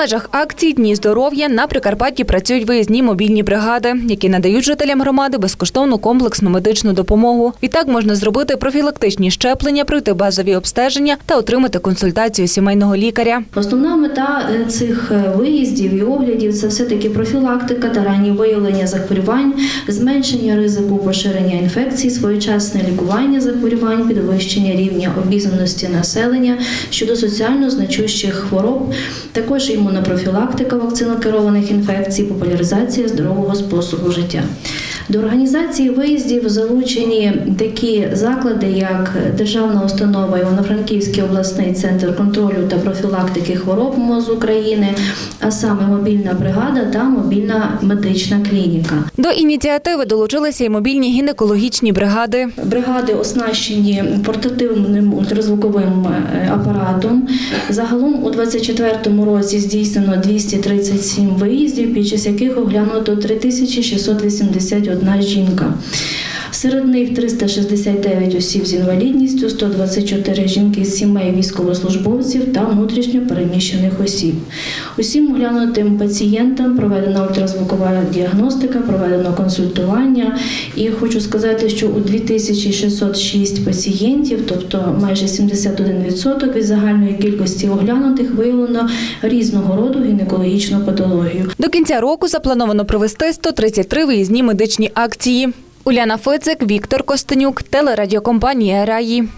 межах акції Дні здоров'я на Прикарпатті працюють виїзні мобільні бригади, які надають жителям громади безкоштовну комплексну медичну допомогу. Відтак можна зробити профілактичні щеплення, пройти базові обстеження та отримати консультацію сімейного лікаря. Основна мета е, цих е, виїздів і оглядів це все-таки профілактика та раннє виявлення захворювань, зменшення ризику поширення інфекцій, своєчасне лікування захворювань, підвищення рівня обізнаності населення щодо соціально значущих хвороб, також імунопрофілактика вакцинокерованих інфекцій, популяризація здорового способу життя. До організації виїздів залучені такі заклади, як Державна установа Івано-Франківський обласний центр контролю та профілактики хвороб МОЗ України, а саме мобільна бригада та мобільна медична клініка. До ініціативи долучилися й мобільні гінекологічні бригади. Бригади оснащені портативним ультразвуковим е, апаратом. Загалом у 2024 році здійснено 237 виїздів, під час яких оглянуто 3681 жінка. Серед них 369 осіб з інвалідністю, 124 жінки з сімей військовослужбовців та внутрішньо переміщених осіб. Усім оглянутим пацієнтам проведена ультразвукова діагностика, проведено консультування. І хочу сказати, що у 2606 пацієнтів, тобто майже 71% від загальної кількості оглянутих, виявлено різного роду гінекологічну патологію. До кінця року заплановано провести 133 виїзні медичні акції. Уляна Фицик, Віктор Костенюк, телерадіокомпанія Раї.